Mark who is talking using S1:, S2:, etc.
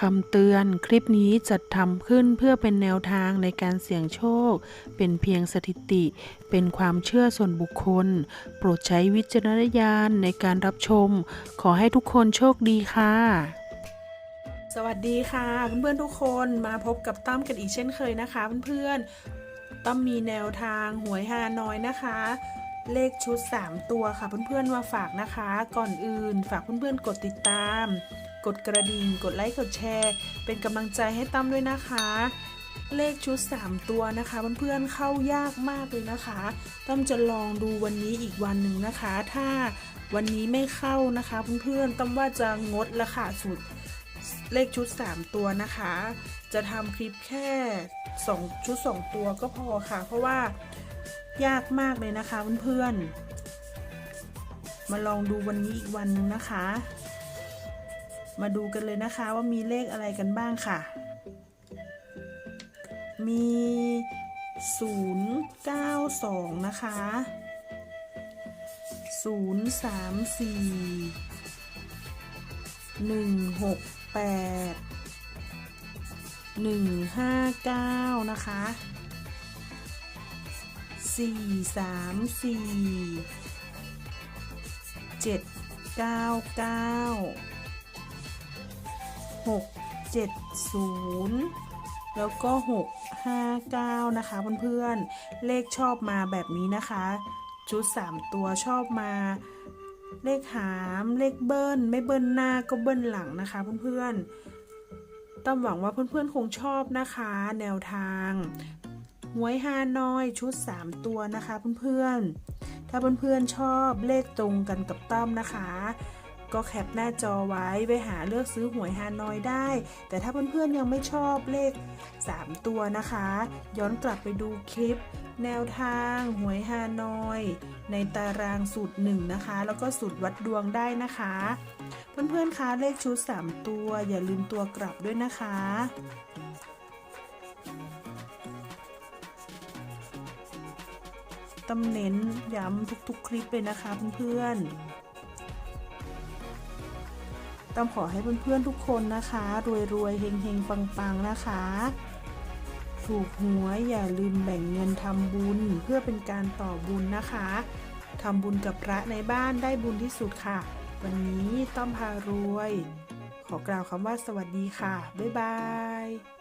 S1: คำเตือนคลิปนี้จัดทำขึ้นเพื่อเป็นแนวทางในการเสี่ยงโชค เป็นเพียงสถิติ เป็นความเชื่อส่วนบุคคล โปรดใช้วิจารณญาณในการรับชม ขอให้ทุกคนโชคดีค่ะ สวัสดีค่ะเพื่อนๆทุกคนมาพบกับตั้มกันอีกเช่นเคยนะคะเพื่อนๆตั้มมีแนวทางหวยฮานอยนะคะเลขชุด 3 ตัวค่ะเพื่อนๆมาฝากนะคะ ก่อนอื่นฝากเพื่อนๆกดติดตาม กดกระดิ่ง กดไลค์ กดแชร์ เป็นกำลังใจให้ตั้มด้วยนะคะ เลขชุด 3 ตัวนะคะเพื่อนๆเข้ายากมากเลยนะคะ ตั้มจะลองดูวันนี้อีกวันหนึ่งนะคะ ถ้าวันนี้ไม่เข้านะคะเพื่อนๆตั้มว่าจะงดละค่ะสุดเลขชุด 3 ตัวนะคะ จะทำคลิปแค่ 2 ชุด 2 ตัวก็พอค่ะ เพราะว่ายากมากเลยนะคะเพื่อนๆมาลองดูวันนี้อีกวันนึงนะคะ มาดูกันเลยนะคะว่ามีเลขอะไรกันบ้างค่ะ มี 092 นะคะ 034หนึ่งหกแปดหนึ่งห้าเก้านะคะสี่สามสี่เจ็ดเก้าเก้าหกเจ็ดศูนย์แล้วก็หกห้าเก้านะคะเพื่อนๆ เลขชอบมาแบบนี้นะคะ ชุดสามตัวชอบมา เลขหามเลขเบิ้ล ไม่เบิ้ลหน้าก็เบิ้ลหลังนะคะเพื่อนๆต้องหวังว่าเพื่อนๆ คงชอบนะคะ แนวทางหวยฮานอยชุด 3 ตัวนะคะเพื่อนๆ ถ้าเพื่อนๆชอบเลขตรงกันกับต้อมนะคะ ก็แคปหน้าจอไว้ไปหาเลือกซื้อหวยฮานอยได้ แต่ถ้าเพื่อนๆยังไม่ชอบเลข 3 ตัวนะคะ ย้อนกลับไปดูคลิป แนวทางหวยฮานอย ในตารางสูตรหนึ่งนะคะ แล้วก็สูตรวัดดวงได้นะคะ เพื่อนๆคะเลขชุด 3 ตัว อย่าลืมตัวกลับด้วยนะคะตำเน้นย้ำทุกๆ คลิปเลยนะคะเพื่อนๆ ต้องขอให้เพื่อนๆทุกคนนะคะ รวยๆเฮงๆปังๆนะคะ ถูกหวยอย่าลืมแบ่งเงินทำบุญเพื่อเป็นการต่อบุญนะคะทำบุญกับพระในบ้านได้บุญที่สุดค่ะ วันนี้ต้อมพารวย ขอกล่าวคำว่าสวัสดีค่ะ บ๊ายบาย